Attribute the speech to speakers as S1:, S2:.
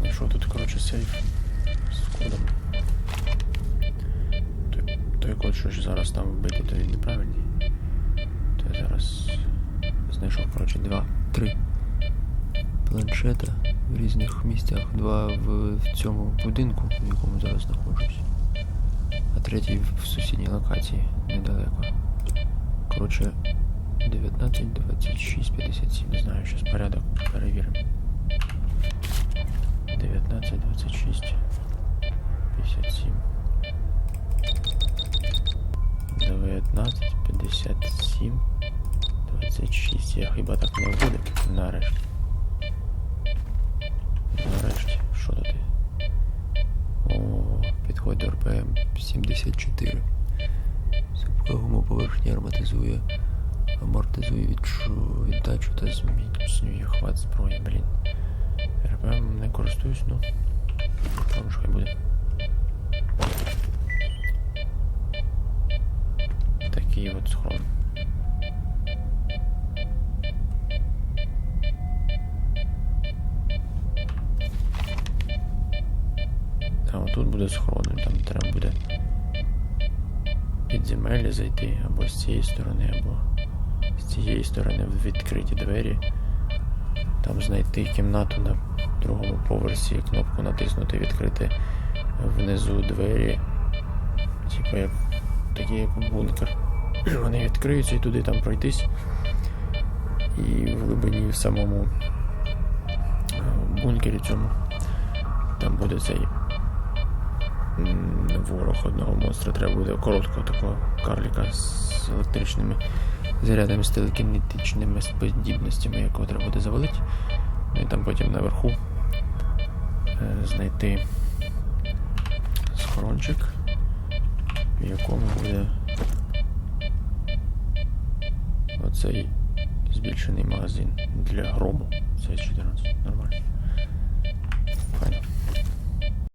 S1: Знайшов тут, коротше, сейф з кодом. Той, той код, що ж зараз там вбитий, то він неправильний. То зараз знайшов, коротше, два, три планшета в різних місцях. Два в, в цьому будинку, в якому зараз знаходжусь. А третій в сусідній локації недалеко. Коротше, 19, 26, 57, не знаю, щось порядок перевіримо. 57, 26. Я хіба так не вводив? Нарешті. Нарешті. Що тут? О, підходь до РПМ 74. Сипка гумоповерхня ароматизує, амортизує відчу- віддачу та зміцнює хват зброї, блін. РПМ не користуюсь, ну. Там хай буде. А отут буде і там треба буде підземелля зайти або з цієї сторони, або з цієї сторони в відкриті двері. Там знайти кімнату на другому поверсі, кнопку натиснути, відкрити внизу двері. Типу як такі як бункер. Вони відкриються і туди там пройтись. І в глибині в самому е, бункері цьому там буде цей ворог одного монстра. Треба буде короткого такого карліка з електричними зарядами з телекінетичними сподібностями, якого треба буде завалити. Ну і там потім наверху е, знайти схорончик, в якому буде оцей збільшений магазин для грому. Це 14. Нормально.